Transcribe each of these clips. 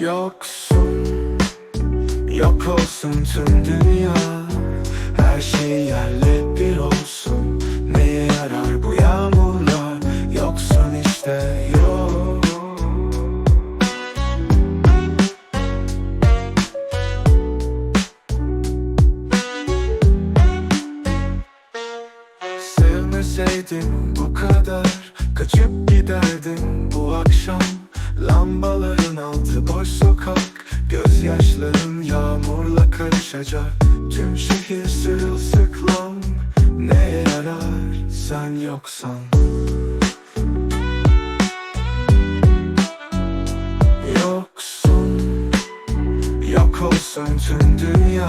Yoksun Yok olsun tüm dünya. Her şey yerle bir olsun. Neye yarar bu yağmurlar? Yoksun işte yok. Sevmeseydim bu kadar Kaçıp giderdim bu akşam. Lambaların altı Gözyaşların yağmurla karışacak. Tüm şehir sırılsıklam. Neye yarar sen yoksan? Yoksun. Yok olsun tüm dünya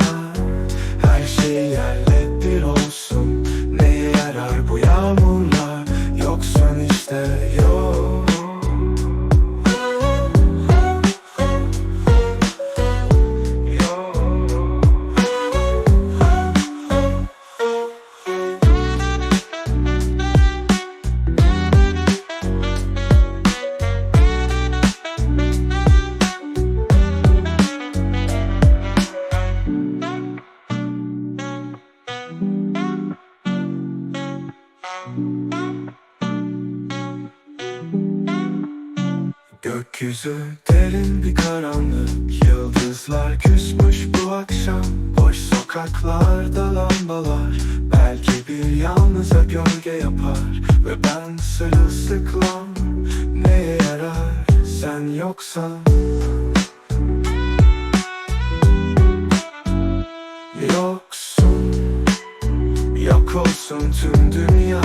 Gökyüzü derin bir karanlık Yıldızlar küsmüş bu akşam. Boş sokaklarda lambalar Belki bir yalnıza gölge yapar. Ve ben sırılsıklam Neye yarar sen yoksan Olsun tüm dünya